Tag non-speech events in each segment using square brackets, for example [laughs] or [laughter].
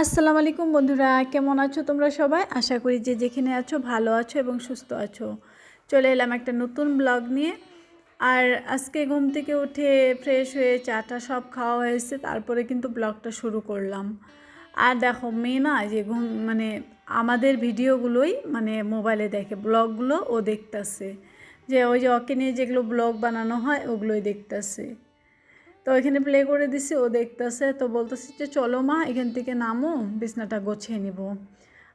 আসসালামু আলাইকুম বন্ধুরা, কেমন আছো তোমরা সবাই? আশা করি যে যেখানে আছো ভালো আছো এবং সুস্থ আছো। চলে এলাম একটা নতুন ব্লগ নিয়ে। আর আজকে ঘুম থেকে উঠে ফ্রেশ হয়ে চাটা সব খাওয়া হয়েছে, তারপরে কিন্তু ব্লগটা শুরু করলাম। আর দেখো, মেয়ে না যে ঘুম মানে আমাদের ভিডিওগুলোই মানে মোবাইলে দেখে, ব্লগগুলো ও দেখতেছে। যে ওই যে ওকে নিয়ে যেগুলো ব্লগ বানানো হয়, ওগুলোই দেখতেছে। তো এখানে প্লে করে দিছি, ও দেখতেছে, তো বলতেছি যে, চলো মা, এখান থেকে নামো, বিছনাটা গোছিয়ে নিব।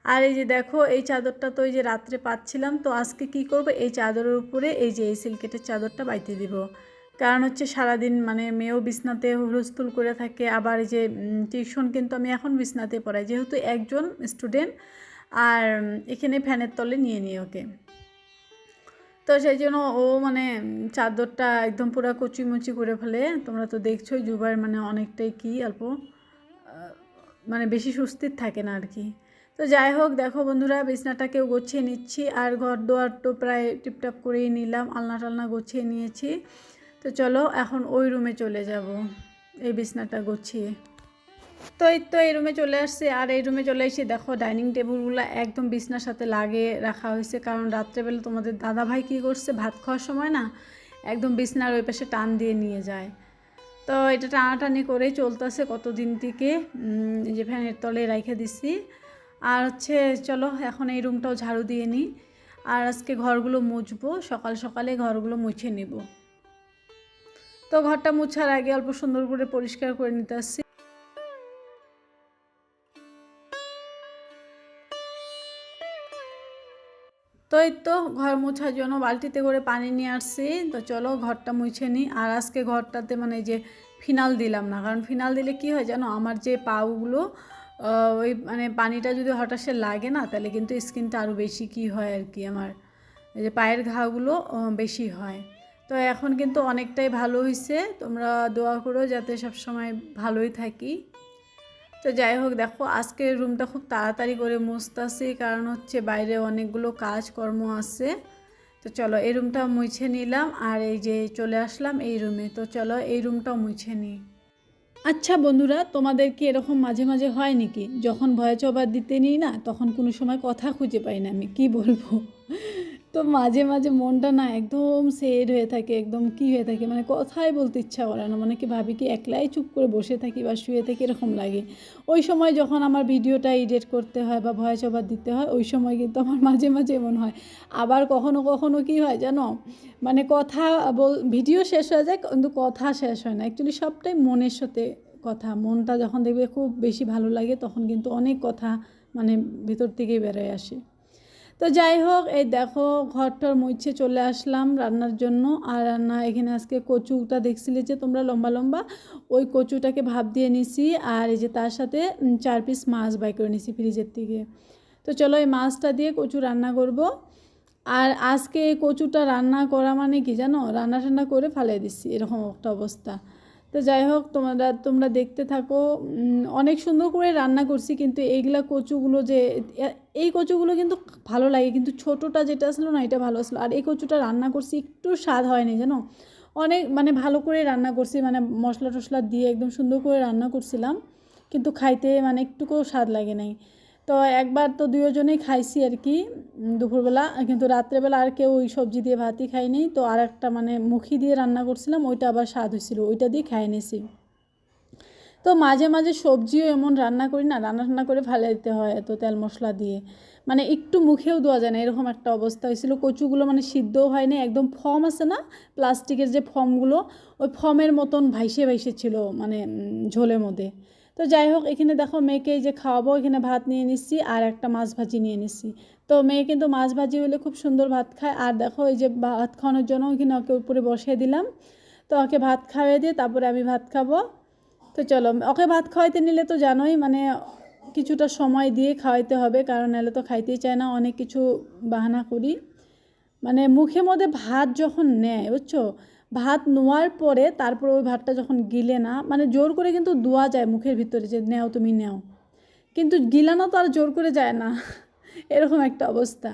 আর এই যে দেখো, এই চাদরটা তো এই যে রাত্রে পাচ্ছিলাম, তো আজকে কি করব? এই চাদরের উপরে এই যে এই সিল্কেটের চাদরটা বাইতে দিব। কারণ হচ্ছে সারাদিন মানে মেয়েও বিছনাতে হুলস্থুল করে থাকে, আবার এই যে টিউশন কিন্তু আমি এখন বিছনাতে পড়াই, যেহেতু একজন স্টুডেন্ট, আর এখানে ফ্যানের তলে নিয়ে নিই ওকে। তো সেই জন্য ও মানে চাদরটা একদম পুরো কচুমুচি করে ফেলে। তোমরা তো দেখছোই জুবার মানে অনেকটাই কি অল্প মানে বেশি সুস্থির থাকে না আর কি তো যাই হোক, দেখো বন্ধুরা বিছনাটাকেও গুছিয়ে নিচ্ছি। আর ঘর দোয়ার তো প্রায় টিপটাপ করেই নিলাম, আলনা টালনা গুছিয়ে নিয়েছি। তো চলো এখন ওই রুমে চলে যাব, এই বিছনাটা গুছিয়ে। তো এই তো এই রুমে চলে আসছে। আর এই রুমে চলে এসে দেখো ডাইনিং টেবিলগুলো একদম বিছনার সাথে লাগে রাখা হয়েছে। কারণ রাত্রেবেলা তোমাদের দাদা ভাই কী করছে? ভাত খাওয়ার সময় না একদম বিছনার ওই পাশে টান দিয়ে নিয়ে যায়। তো এটা টানাটানি করেই চলতেছে কতদিন থেকে। যে ফ্যানের তলে রেখে দিছি। আর হচ্ছে চলো এখন এই রুমটাও ঝাড়ু দিয়ে নিই। আর আজকে ঘরগুলো মুছবো। সকাল সকালে ঘরগুলো মুছে নিব। তো ঘরটা মুছার আগে অল্প সুন্দর করে পরিষ্কার করে নিতে আসছি। তো এই তো ঘর মোছার জন্য বালতিতে করে পানি নিয়ে আসছি। তো চলো ঘরটা মুছে নিই। আর আজকে ঘরটাতে মানে যে ফিনাল দিলাম না, কারণ ফিনাল দিলে কি হয় জানো, আমার যে পাউগুলো ওই মানে পানিটা যদি হঠাৎ সে লাগে না, তাহলে কিন্তু স্কিনটা আরও বেশি কি হয় আর কি আমার। যে পায়ের ঘাগুলো বেশি হয়। তো এখন কিন্তু অনেকটাই ভালো হয়েছে তোমরা দোয়া করো যাতে সবসময় ভালোই থাকি। তো যাই হোক, দেখো, আজকে রুমটা খুব তাড়াতাড়ি করে মুছতেছি, কারণ হচ্ছে বাইরে অনেকগুলো কাজকর্ম আছে। তো চলো, এই রুমটা মুছে নিলাম, আর এই যে চলে আসলাম এই রুমে তো চলো, এই রুমটাও মুছে নিই। আচ্ছা বন্ধুরা, তোমাদের কি এরকম মাঝে মাঝে হয় নাকি? যখন ভয় চবার দিতে নিই না, তখন কোনো সময় কথা খুঁজে পাই না আমি, কি বলব? তো মাঝে মাঝে মনটা না একদম সেড হয়ে থাকে, একদম কি হয়ে থাকে মানে কথাই বলতে ইচ্ছা করে না। মানে কি ভাবি কি একলাই চুপ করে বসে থাকি বা শুয়ে থাকি এরকম লাগে। ওই সময় যখন আমার ভিডিওটা এডিট করতে হয় বা ভয়েস ওভার দিতে হয়, ওই সময় কিন্তু আমার [laughs] মাঝে মাঝে এমন হয়। আবার কখনো কখনো কি হয় জানো? মানে কথা বল, ভিডিও শেষ হয়ে যায় কিন্তু কথা শেষ হয় না। অ্যাকচুয়ালি সবটাই মনের সাথে কথা। মনটা যখন দেখবে খুব বেশি ভালো লাগে তখন কিন্তু অনেক কথা মানে ভিতর থেকেই বেরোয় আসে। তো যাই হোক, এই দেখো ঘরটার মুছে চলে আসলাম রান্নার জন্য। আর রান্না এখানে আজকে কচুটা দেখছিলে যে তোমরা লম্বা লম্বা? ওই কচুটাকে ভাব দিয়ে নিছি আর এই যে তার সাথে চার পিস মাছ বাই করে নিছি ফ্রিজের থেকে। তো চলো এই মাছটা দিয়ে কচু রান্না করব। আর আজকে এই কচুটা রান্না করা মানে কি জানো? রান্না টান্না করে ফালিয়ে দিচ্ছি এরকম একটা অবস্থা। তো যাই হোক, তোমরা তোমরা দেখতে থাকো। অনেক সুন্দর করে রান্না করছি, কিন্তু এইগুলা কচুগুলো যে এই কচুগুলো কিন্তু ভালো লাগে, কিন্তু ছোটোটা যেটা আসলো না, এটা ভালো আসলো আর এই কচুটা রান্না করছি, একটু স্বাদ হয়নি, জানো? অনেক মানে ভালো করে রান্না করছি মানে মশলা টশলা দিয়ে একদম সুন্দর করে রান্না করছিলাম, কিন্তু খাইতে মানে একটুকুও স্বাদ লাগে নাই। তো একবার তো দুজনেই খাইছি আর কি দুপুরবেলা। কিন্তু রাত্রেবেলা আর কেউ ওই সবজি দিয়ে ভাতই খাইনি তো আর একটা মানে মুখি দিয়ে রান্না করছিলাম, ওইটা আবার স্বাদ হয়েছিল, ওইটা দিয়ে খাই নিয়েছি তো মাঝে মাঝে সবজিও এমন রান্না করি না, রান্না টান্না করে ফেলে দিতে হয় এত তেল মশলা দিয়ে। মানে একটু মুখেও দেওয়া যায় না, এরকম একটা অবস্থা হয়েছিল। কচুগুলো মানে সিদ্ধও হয়নি, একদম ফর্ম আছে না, প্লাস্টিকের যে ফর্মগুলো, ওই ফর্মের মতন ভাইসে ভাইসে ছিল মানে ঝোলের মধ্যে। তো যাই হোক এখানে দেখো মেয়েকে এই যে খাওয়াবো, এখানে ভাত নিয়ে নিচ্ছি আর একটা মাছ ভাজি নিয়ে নিচ্ছি। তো মেয়ে কিন্তু মাছ ভাজি হলে খুব সুন্দর ভাত খায়। আর দেখো এই যে ভাত খাওয়ানোর জন্য ওখানে ওকে উপরে বসিয়ে দিলাম। তো ওকে ভাত খাওয়াই দিয়ে তারপরে আমি ভাত খাব। তো চলো, ওকে ভাত খাওয়াইতে নিলে তো জানোই মানে কিছুটা সময় দিয়ে খাওয়াইতে হবে, কারণ এলে তো খাইতেই চায় না, অনেক কিছু বাহানা করি। মানে মুখে মধ্যে ভাত যখন নেয়, বুঝছ? ভাত নোয়ার পরে তারপর ওই ভাতটা যখন গিলে না মানে জোর করে কিন্তু দোয়া যায় মুখের ভিতরে যে নেও তুমি নেও। কিন্তু গিলানো তো আর জোর করে যায় না। [laughs] এরকম একটা অবস্থা।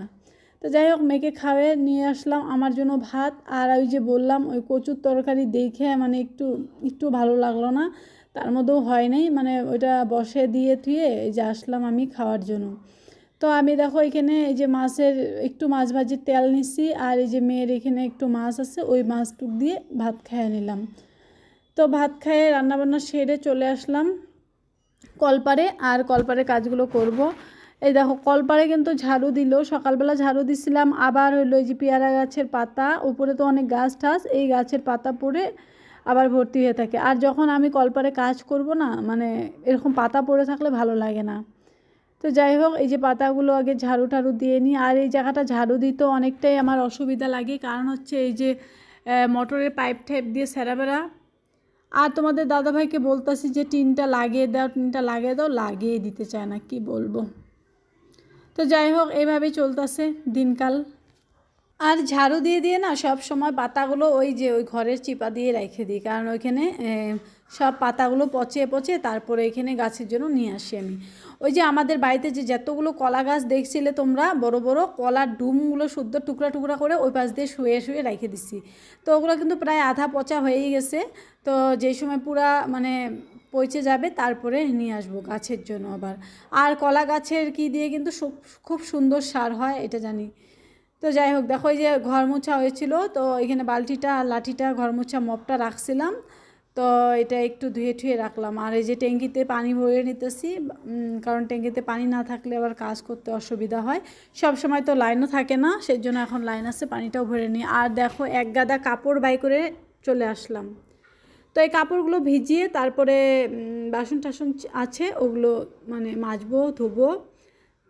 তো যাই হোক, মেয়েকে খাওয়ে নিয়ে আসলাম আমার জন্য ভাত। আর ওই যে বললাম, ওই কচুর তরকারি দেখে মানে একটু একটু ভালো লাগল না। তার মধ্যেও হয় নাই মানে ওইটা বসে দিয়ে থুয়ে এই যে আসলাম আমি খাওয়ার জন্য। তো আমি দেখো এখানে এই যে মাছের একটু মাছ ভাজির তেল নিচ্ছি আর এই যে মেয়ের এখানে একটু মাছ আছে, ওই মাছটুক দিয়ে ভাত খাইয়ে নিলাম। তো ভাত খাইয়ে রান্নাবান্না সেরে চলে আসলাম কলপারে, আর কলপারে কাজগুলো করব। এই দেখো, কলপারে কিন্তু ঝাড়ু দিল, সকালবেলা ঝাড়ু দিছিলাম, আবার হইল যে পেয়ারা গাছের পাতা, উপরে তো অনেক গাছ টাছ এই গাছের পাতা পড়ে আবার ভর্তি হয়ে থাকে। আর যখন আমি কলপারে কাজ করব না মানে এরকম পাতা পড়ে থাকলে ভালো লাগে না। তো যাই হোক, এই যে পাতাগুলো আগে ঝাড়ু ঠাড়ু দিয়ে নিই। আর এই জায়গাটা ঝাড়ু দিতে অনেকটাই আমার অসুবিধা লাগে। কারণ হচ্ছে এই যে মোটরের পাইপ টাইপ দিয়ে সেরাবেরা আর তোমাদের দাদাভাইকে বলতেছি যে, টিনটা লাগিয়ে দাও, টিনটা লাগিয়ে দাও। লাগিয়ে দিতে চায় না, কি বলব। তো যাই হোক, এইভাবেই চলতেছে দিনকাল। আর ঝাড়ু দিয়ে দিয়ে না সব সময় পাতাগুলো ওই যে, ওই ঘরের চিপা দিয়ে রেখে দিই। কারণ ওইখানে সব পাতাগুলো পচে পচে তারপরে এখানে গাছের জন্য নিয়ে আসি আমি। ওই যে আমাদের বাড়িতে যে যতগুলো কলা গাছ দেখছিলে তোমরা, বড় বড় কলার ডুমগুলো শুদ্ধ টুকরা টুকরা করে ওই পাশ দিয়ে শুয়ে শুয়ে রেখে দিছি। তো ওগুলো কিন্তু প্রায় আধা পচা হয়েই গেছে। তো যেই সময় পুরা মানে পচে যাবে তারপরে নিয়ে আসব গাছের জন্য আবার। আর কলা গাছের কি দিয়ে কিন্তু খুব সুন্দর সার হয় এটা জানি। তো যাই হোক, দেখো এই যে ঘর মোছা হয়েছিল, তো এখানে বালতিটা, লাঠিটা ঘর মোছা মপটা রাখছিলাম। তো এটা একটু ধুয়ে ঠুয়ে রাখলাম। আর এই যে ট্যাঙ্কিতে পানি ভরে নিতেছি কারণ ট্যাঙ্কিতে পানি না থাকলে আবার কাজ করতে অসুবিধা হয়। সব সময় তো লাইনও থাকে না সেই জন্য এখন লাইন আছে, পানিটাও ভরে নিই। আর দেখো, এক গাদা কাপড় বাই করে চলে আসলাম। তো এই কাপড়গুলো ভিজিয়ে তারপরে বাসন টাসন আছে, ওগুলো মানে মাজবো, ধুবো।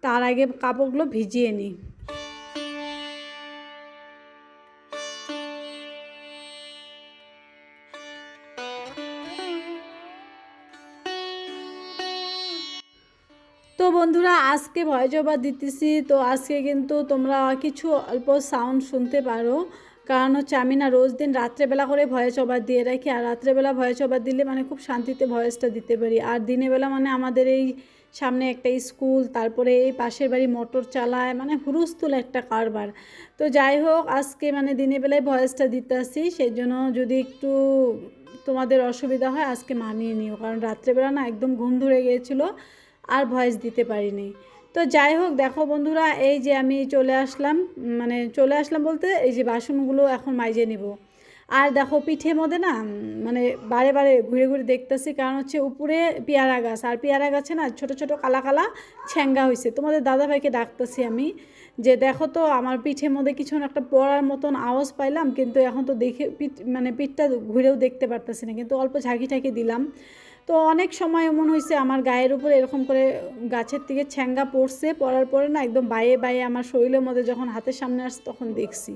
তার আগে কাপড়গুলো ভিজিয়ে নিই। তো বন্ধুরা, আজকে ভয়েস ওভার দিতেছি। তো আজকে কিন্তু তোমরা কিছু অল্প সাউন্ড শুনতে পারো। কারণ হচ্ছে আমি না রোজ দিন রাত্রেবেলা করে ভয়েস ওভার দিয়ে রাখি। আর রাত্রেবেলা ভয়েস ওভার দিলে মানে খুব শান্তিতে ভয়েসটা দিতে পারি। আর দিনের বেলা মানে আমাদের এই সামনে একটা স্কুল, তারপরে এই পাশের বাড়ি মোটর চালায় মানে হুরুস্তুল একটা কারবার। তো যাই হোক, আজকে মানে দিনের বেলায় ভয়েসটা দিতে আসি সেই জন্য যদি একটু তোমাদের অসুবিধা হয়, আজকে মানিয়ে নিও। কারণ রাত্রেবেলা না একদম ঘুম ধরে গিয়েছিল। আর ভয়েস দিতে পারিনি। তো যাই হোক, দেখো বন্ধুরা, এই যে আমি চলে আসলাম মানে চলে আসলাম বলতে এই যে বাসনগুলো এখন মাইজে নিব। আর দেখো পিঠে মধ্যে না মানে বারে বারে ঘুরে ঘুরে দেখতেছি, কারণ হচ্ছে উপরে পেয়ারা গাছ, আর পেয়ারা গাছে না ছোট ছোট কালা কালা ছ্যাঙ্গা হয়েছে তোমাদের দাদাভাইকে ডাকতেছি আমি যে দেখো তো আমার পিঠের মধ্যে কিছু একটা পড়ার মতন আওয়াজ পাইলাম, কিন্তু এখন তো দেখে পিঠ মানে পিঠটা ঘুরেও দেখতে পারতেছি না, কিন্তু অল্প ঝাঁকি ঠাকি দিলাম। তো অনেক সময় এমন হয়েছে, আমার গায়ের উপরে এরকম করে গাছের থেকে ছ্যাঙ্গা পড়ছে, পড়ার পরে না একদম বাইয়ে বাইয়ে আমার শরীরের মধ্যে যখন হাতের সামনে আসছে তখন দেখছি।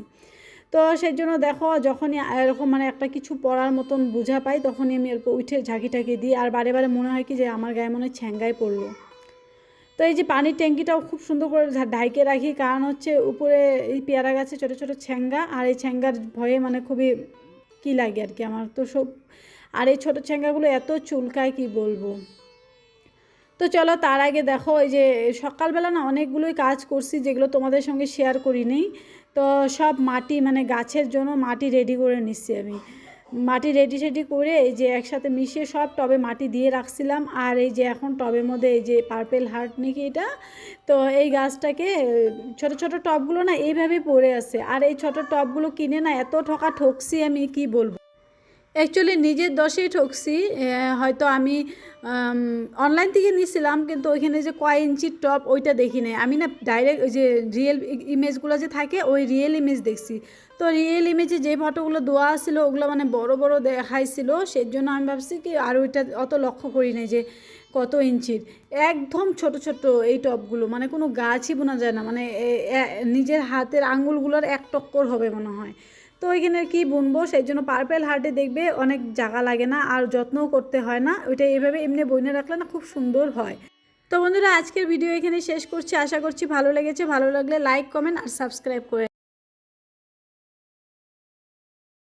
তো সেই জন্য দেখো যখনই এরকম মানে একটা কিছু পড়ার মতন বোঝা পাই তখনই আমি এরপর উঠে ঝাঁকি ঠাকি দিই, আর বারে বারে মনে হয় কি যে আমার গায়ে মনে হয় ছ্যাঙ্গায় পড়ল। তো এই যে পানির ট্যাঙ্কিটাও খুব সুন্দর করে ঢাইকে রাখি, কারণ হচ্ছে উপরে এই পেয়ারা গাছে ছোটো ছোটো ছ্যাঙ্গা, আর এই ছ্যাঙ্গার ভয়ে মানে খুবই কী লাগে আর কি, আমার তো সব আর এই ছোটো ছ্যাঙ্গাগুলো এত চুলকায়, কি বলব? তো চলো তার আগে দেখো, এই যে সকালবেলা না অনেকগুলোই কাজ করছি, যেগুলো তোমাদের সঙ্গে শেয়ার করি নেই তো সব মাটি মানে গাছের জন্য মাটি রেডি করে নিচ্ছি আমি। মাটি রেডি রেডি করে এই যে একসাথে মিশিয়ে সব টবে মাটি দিয়ে রাখছিলাম। আর এই যে এখন টবের মধ্যে এই যে পার্পেল হার্ট নাকি এটা, তো এই গাছটাকে ছোট ছোট টবগুলো না এইভাবেই পড়ে আছে। আর এই ছোট টবগুলো কিনে না এত ঠকা ঠকছি আমি, কি বলব? অ্যাকচুয়ালি নিজের দশেই ঠকছি হয়তো আমি অনলাইন থেকে নিয়েছিলাম কিন্তু ওইখানে যে কয় ইঞ্চির টপ ওইটা দেখি নাই। আমি না ডাইরেক্ট ওই যে রিয়েল ইমেজগুলো যে থাকে, ওই রিয়েল ইমেজ দেখছি। তো রিয়েল ইমেজে যে ফটোগুলো দেওয়া ছিল ওগুলো মানে বড় বড় দেখাইছিল সেই জন্য আমি ভাবছি কি আর ওইটা অত লক্ষ্য করি নাই যে কত ইঞ্চির। একদম ছোট ছোট এই টপগুলো মানে কোনো গাছই বোনা যায় না মানে নিজের হাতের আঙ্গুলগুলোর এক টক্কর হবে মনে হয়। তো ওইখানে কি বুনবো, সেই জন্য পার্পেল হার্টে দেখবে অনেক জায়গা লাগে না আর যত্নও করতে হয় না। ওইটা এভাবে এমনি বইনে রাখলে না খুব সুন্দর হয়। তো বন্ধুরা, আজকের ভিডিও এখানে শেষ করছি। আশা করছি ভালো লেগেছে। ভালো লাগলে লাইক কমেন্ট আর সাবস্ক্রাইব করে